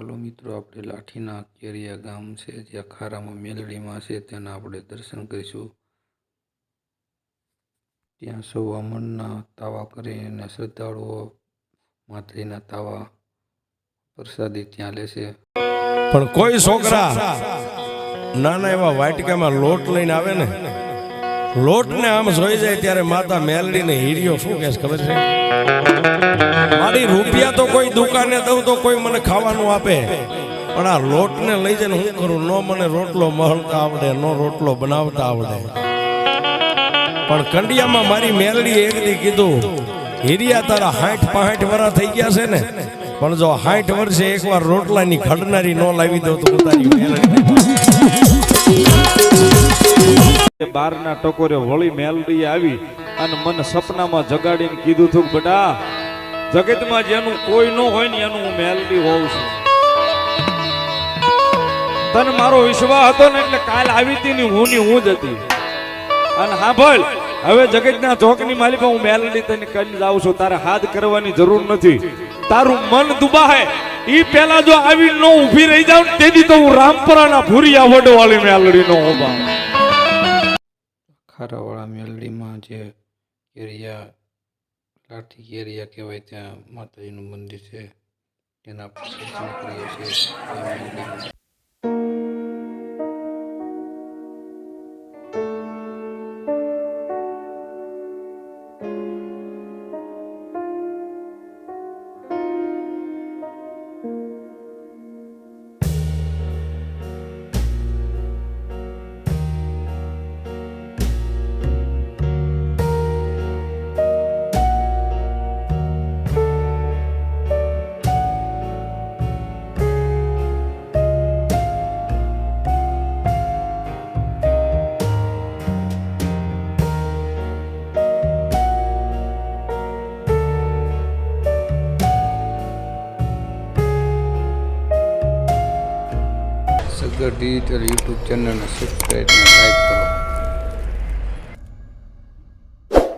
ચાલો મિત્રો, આપણે લાઠીના કેરિયા ગામ છે જ્યાં ખારામાં મેલડીમાં છે, તેના આપણે દર્શન કરીશું. ત્યાં સૌ અમરના તાવા કરીને શ્રદ્ધાળુઓ માતાજીના તાવા પ્રસાદી ત્યાં લેશે પણ કોઈ છોકરા નાના એવા વાટકામાં લોટ લઈને આવે ને લોટ ને આમ જોઈ જાય ત્યારે માતા મેલડી ને હીરિયો શું કે ખબર છે? મારી રૂપિયા તો કોઈ દુકાને દઉં તો કોઈ મને ખાવાનું આપે. પણ આ લોટ ને લઈ જઈને હું કરું? નો મને રોટલો મહળતા આવડે, નો રોટલો બનાવતા આવડે. પણ કંડિયામાં મારી મેલડી એક દી કીધું, હીરિયા તારા હાઠ પાઠ વરા થઈ ગયા છે ને? પણ જો હાઠ વર્ષે એકવાર રોટલાની ખડનારી નો લાવી દો તો તારી મેલડી બારના ટકોરે વળી મેલડી આવી અને મને સપનામાં જગાડીને કીધું હતું બેટા, જગતમાં જેનું કોઈ ન હોય ને એનું હું મેલડી હોઉં છું. તને મારો વિશ્વાસ હતો ને એટલે કાલ આવી હતી ને હું ની હું જ હતી. અને હા ભલ હવે જગતના ચોકની માલિક હું મેલડી તને કરી જાઉં છું, તારે હાથ કરવાની જરૂર નથી. તારું મન દુબાહે. ઈ પેલા જો આવી ન ઊભી રહી જાવ તેથી તો હું રામપરાના ભૂરિયા વડવાળી મેલડી નો હોબા ખારાવાળા મેલડીમાં જે કેરિયા, લાઠી કેરિયા કહેવાય ત્યાં માતાજીનું મંદિર છે. તેના પર કરીએ છીએ. સગર ડિજિટલ યુટ્યુબ ચેનલને સબસ્ક્રાઈબ અને લાઈક કરો.